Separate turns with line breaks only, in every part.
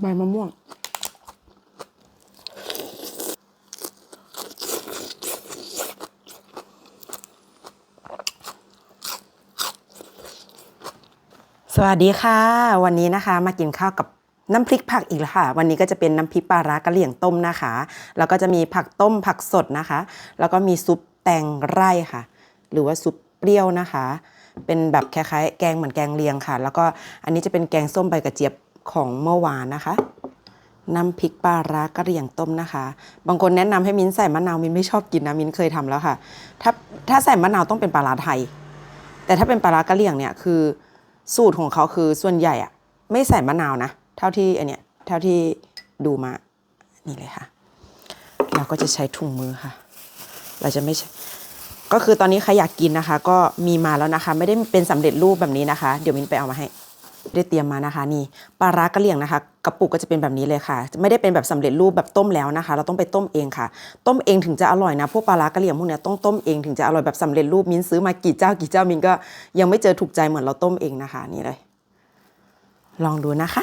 ใบมะม่วง สวัสดีค่ะ วันนี้นะคะมากินข้าวกับน้ำพริกผักอีกแล้วค่ะ วันนี้ก็จะเป็นน้ำพริกปลาร้ากะเหลี่ยงต้มนะคะ แล้วก็จะมีผักต้มผักสดนะคะ แล้วก็มีซุปแตงไร่ค่ะ หรือว่าซุปเปรี้ยวนะคะ เป็นแบบคล้ายๆแกงเหมือนแกงเลียงค่ะ แล้วก็อันนี้จะเป็นแกงส้มใบกระเจี๊ยบ ของเมื่อวานนะคะน้ำพริกปลาร้ากะเหรี่ยงต้มนะคะ บางคนแนะนำให้มิ้นใส่มะนาวมิ้นไม่ชอบกินนะมิ้นเคยทำแล้วค่ะ ถ้าถ้าใส่มะนาวต้องเป็นปลาร้าไทย แต่ถ้าเป็นปลาร้ากะเหรี่ยงเนี่ยคือสูตรของเขาคือส่วนใหญ่อะไม่ใส่มะนาวนะ เท่าที่อันเนี้ยเท่าที่ดูมานี่เลยค่ะ เราก็จะใช้ถุงมือค่ะ เราจะไม่ใช่ก็คือตอนนี้ใครอยากกินนะคะ ก็มีมาแล้วนะคะ ไม่ได้เป็นสำเร็จรูปแบบนี้นะคะ เดี๋ยวมิ้นไปเอามาให้ ได้เตรียมมานะคะนี่ปลาร้ากระเหรี่ยงนะคะกระปุกก็จะเป็นแบบนี้เลยค่ะ ไม่ได้เป็นแบบสำเร็จรูปแบบต้มแล้วนะคะ เราต้องไปต้มเองค่ะ ต้มเองถึงจะอร่อยนะ พวกปลาร้ากระเหรี่ยงพวกเนี้ยต้องต้มเองถึงจะอร่อยแบบสำเร็จรูปมิ้นซื้อมากี่เจ้ากี่เจ้ามิ้นก็ยังไม่เจอถูกใจเหมือนเราต้มเองนะคะนี่เลย ลองดูนะคะ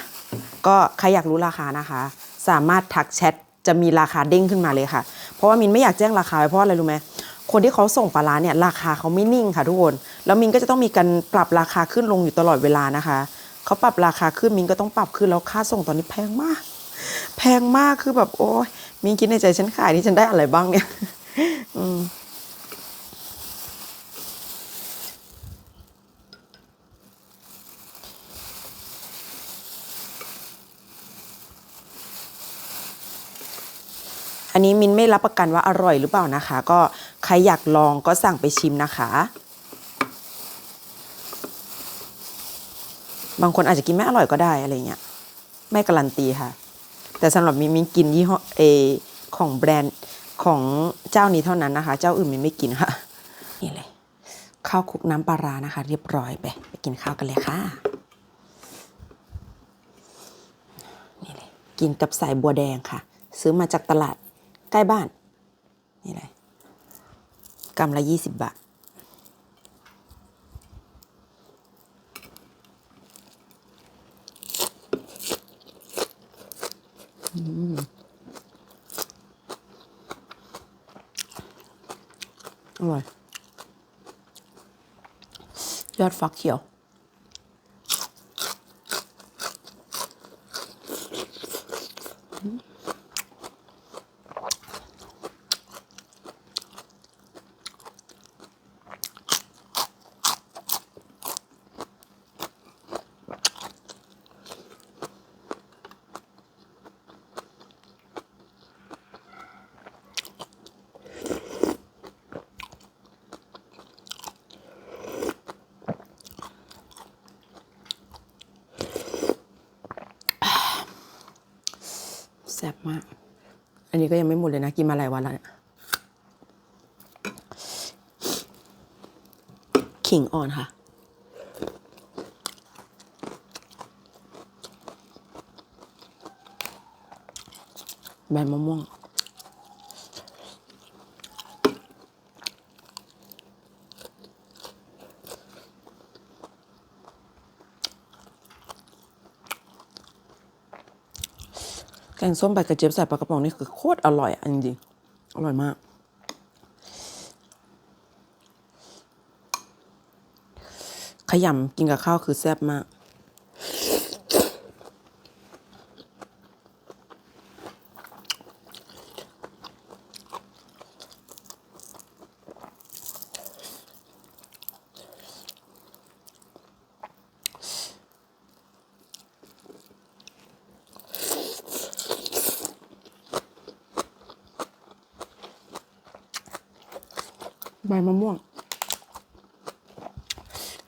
ก็ใครอยากรู้ราคานะคะ สามารถทักแชทจะมีราคาเด้งขึ้นมาเลยค่ะ เพราะว่ามินไม่อยากแจ้งราคาไว้เพราะอะไรรู้ไหมคนที่เขาส่งปลาร้าเนี่ยราคาเขาไม่นิ่งค่ะทุกคน แล้วมินก็จะต้องมีการปรับราคาขึ้นลงอยู่ตลอดเวลานะคะ เขาปรับราคาขึ้นมินก็ต้องปรับขึ้นแล้วค่าส่งตอนนี้แพงมาก แพงมากคือแบบโอ้ยมินคิดในใจฉันขายนี่ฉันได้อะไรบ้างเนี่ย อืมอันนี้มินไม่รับประกันว่าอร่อยหรือเปล่านะคะ ก็ใครอยากลองก็สั่งไปชิมนะคะ บางคนอาจจะกินไม่อร่อยก็ได้อะไรเงี้ยไม่การันตีค่ะ แต่สำหรับมิมิกินยี่ห้อเอของแบรนด์ของเจ้านี้เท่านั้นนะคะ เจ้าอื่นมิไม่กินค่ะนี่เลยข้าวคลุกน้ำปลาร้านะคะ เรียบร้อยไปไปกินข้าวกันเลยค่ะนี่เลยกินกับสายบัวแดงค่ะ ซื้อมาจากตลาดใกล้บ้านนี่เลยกำละยี่สิบบาท อร่อย ยอ มาก อันนี้ก็ยังไม่หมดเลยนะ กินมาหลายวันแล้วเนี่ยขิงอ่อนค่ะ ใบมะม่วง แกงส้มใบกระเจี๊ยบใส่ปลากระป๋องนี่คือโคตรอร่อยอันจริงอร่อยมาก ขยำกินกับข้าวคือแซ่บมาก ใบมะม่วง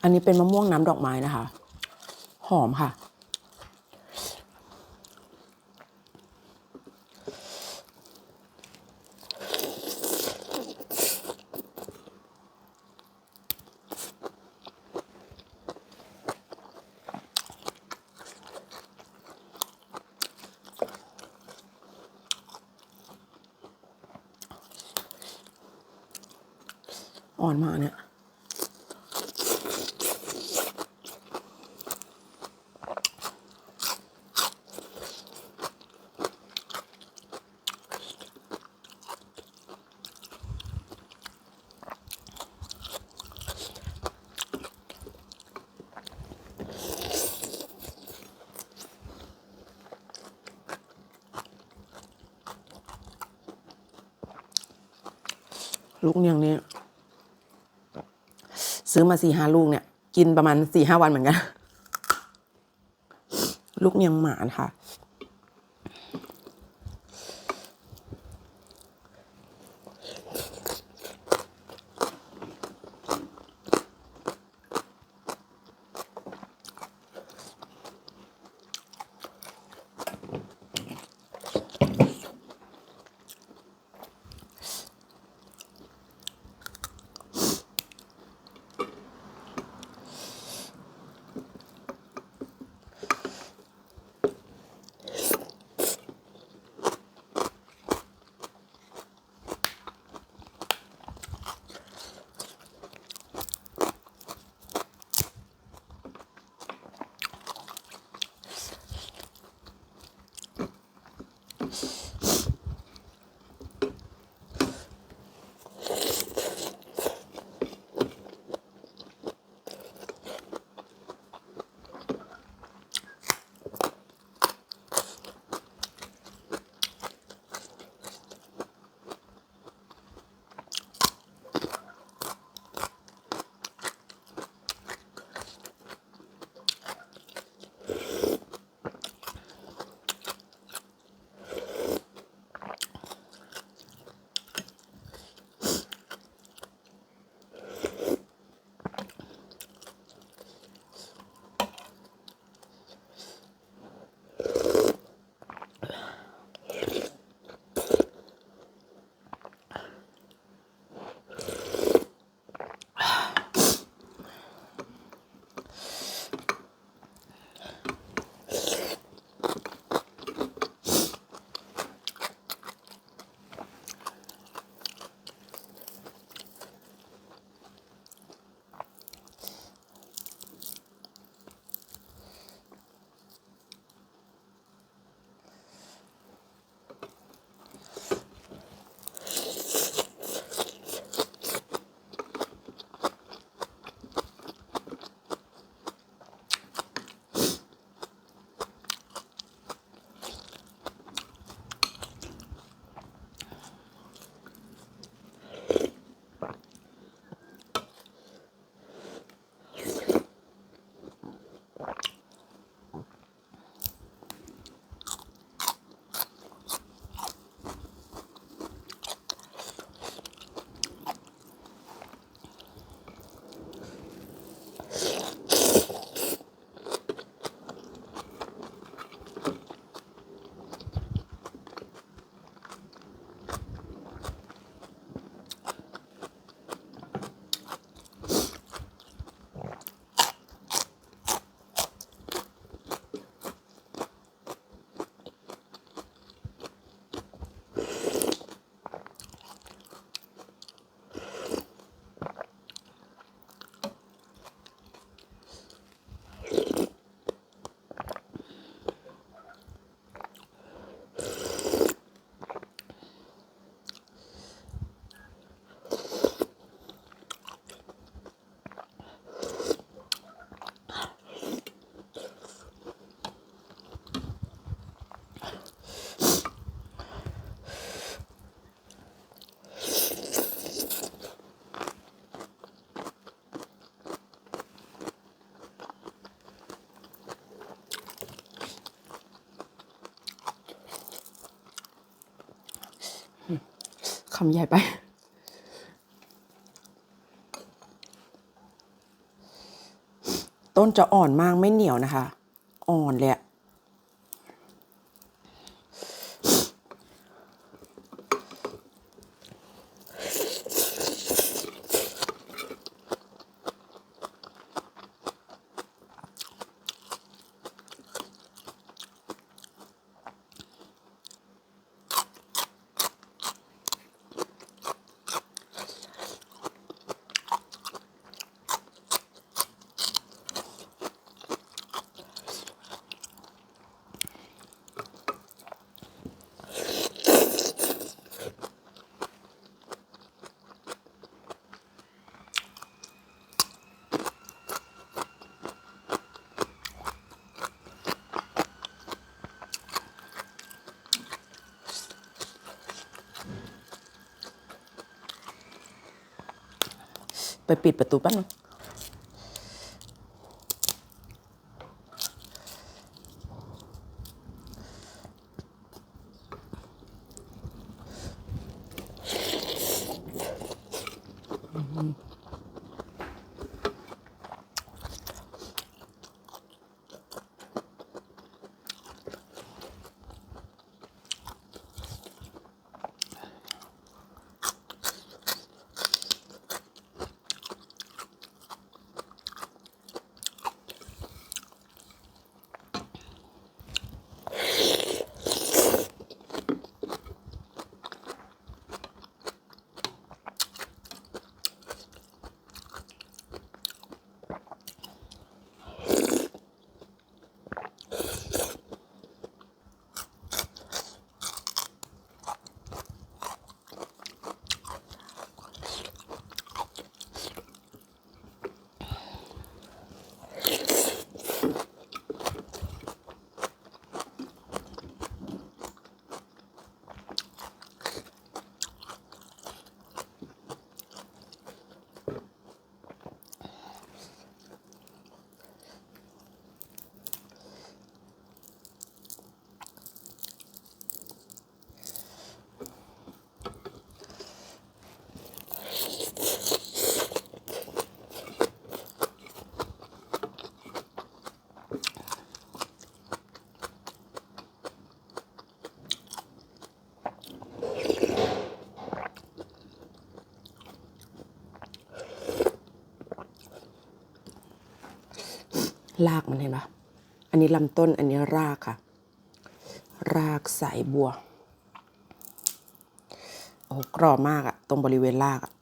อันนี้เป็นมะม่วงน้ำดอกไม้นะคะ หอมค่ะ อ่อนมากเนี่ยลุกอย่างนี้ ซื้อมาสี่ห้าลูกเนี่ย กินประมาณสี่ห้าวันเหมือนกัน ลูกเนียงหมาค่ะ คำใหญ่ไป ต้นจะอ่อนมากไม่เหนียวนะคะ อ่อนเลย ไปปิดประตูแป๊บนึง รากมันเห็นปะอันนี้ลำต้นอันนี้รากค่ะ รากสายบัว โอ้กรอบมากอะตรงบริเวณรากอะ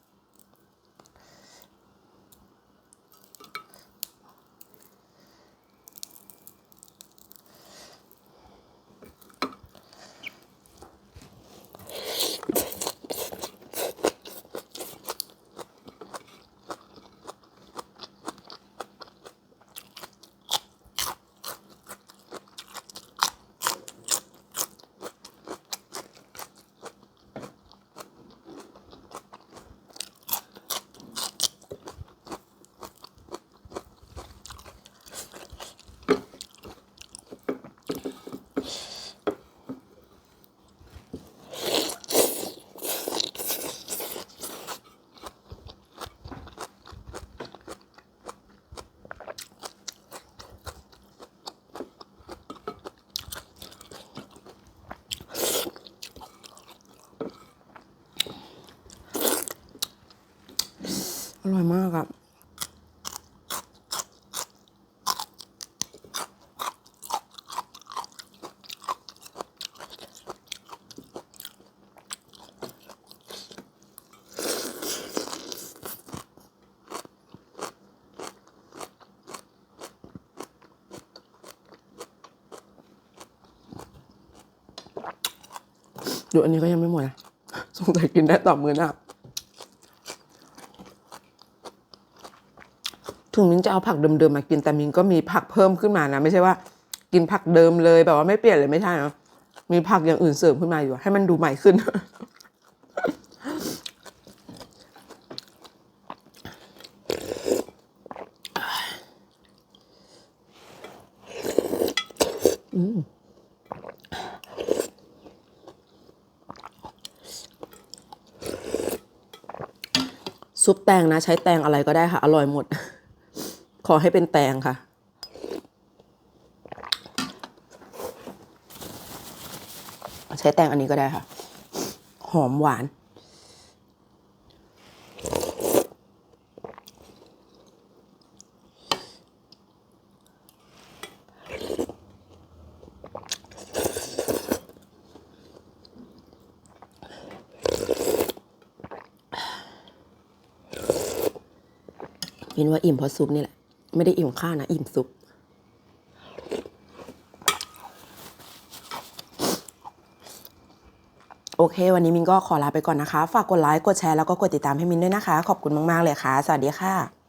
อร่อยมากอะดูอันนี้ก็ยังไม่หมดนะสงสัยกินได้ต่อมือหน้า ถึงมินจะเอาผักเดิมๆมากินแต่มินก็มีผักเพิ่มขึ้นมานะ ไม่ใช่ว่า กินผักเดิมเลยแบบว่าไม่เปลี่ยนเลยไม่ใช่นะมีผักอย่างอื่นเสริมขึ้นมาอยู่ ให้มันดูใหม่ขึ้นซุปแตงนะ ใช้แตงอะไรก็ได้ค่ะ อร่อยหมด ขอให้เป็นแตงค่ะ ใช้แตงอันนี้ก็ได้ค่ะ หอมหวานมินว่าอิ่มเพราะซุปนี่แหละ ไม่ได้อิ่มข้าวนะ อิ่มซุป โอเค วันนี้มินก็ขอลาไปก่อนนะคะ ฝากกดไลค์ กดแชร์ แล้วก็กดติดตามให้มินด้วยนะคะ ขอบคุณมาก ๆ เลยค่ะ สวัสดีค่ะ